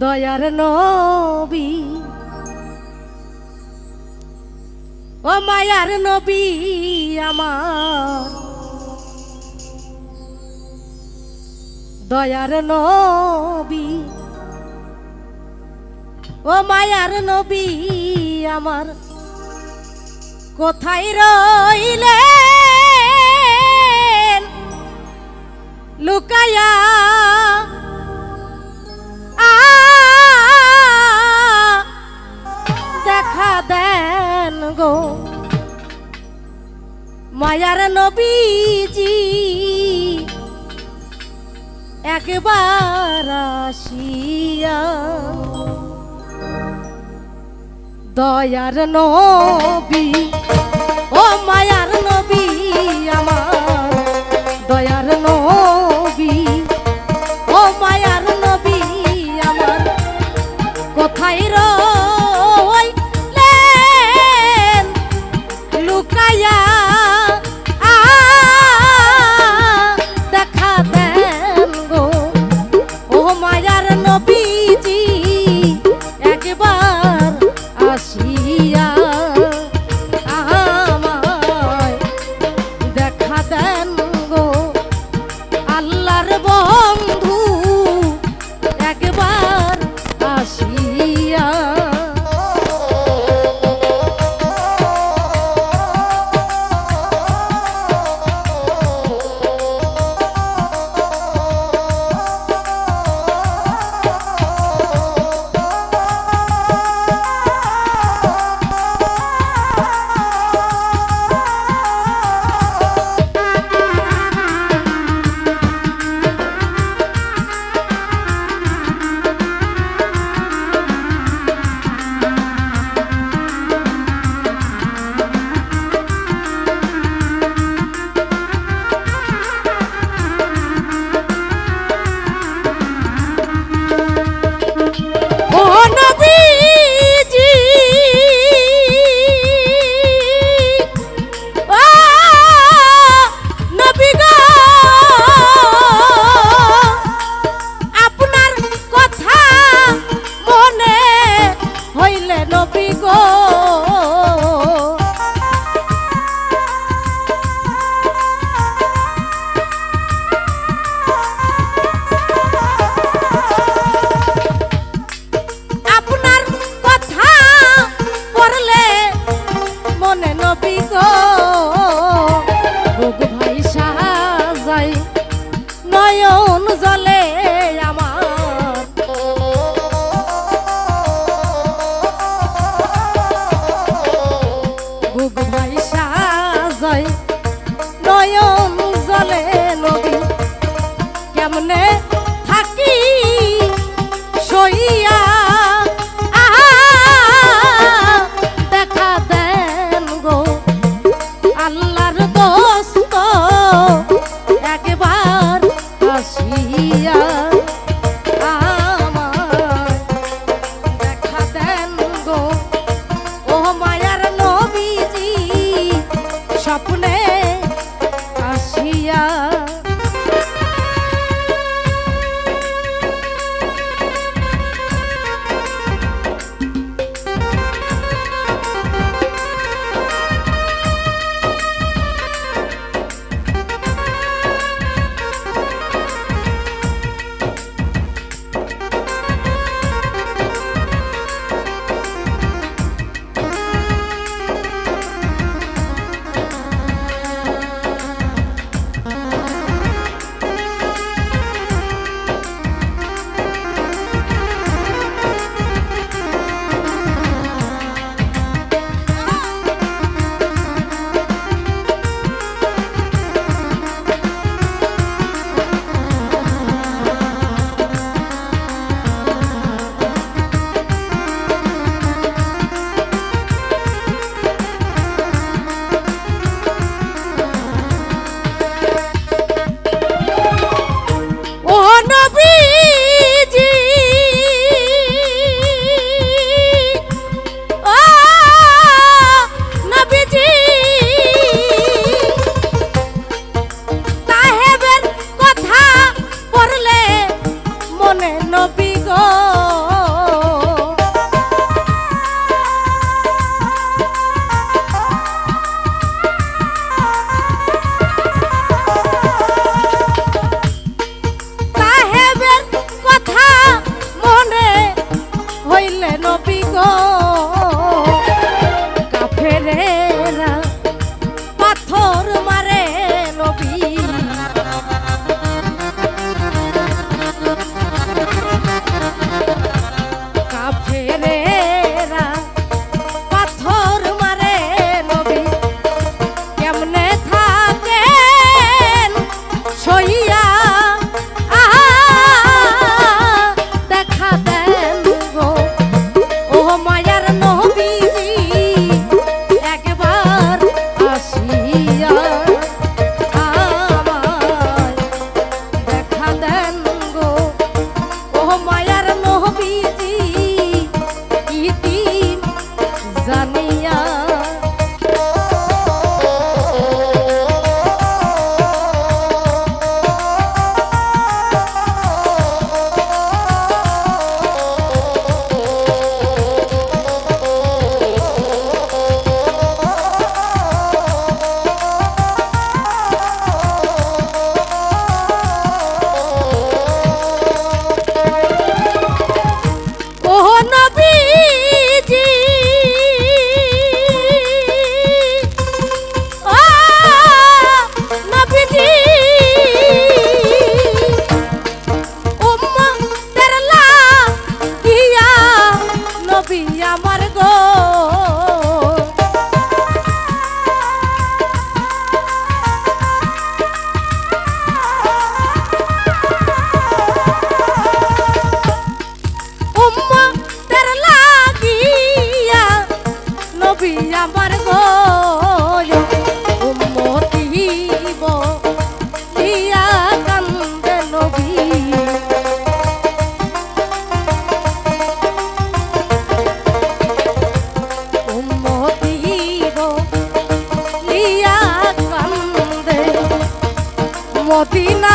দয়ার নবী। ও মায়ার নবী আমার। দয়ার নবী। ও মায়ার নবী আমার। কোথায় রইলে লুকায়া মায়ার নবীজি একবার আসিয়া দয়ার নবী ও মায়ার and মনে আমার গোল উম্মতিব দিয়া কান্দে নবী। উম্মতিব দিয়া কান্দে মদিনা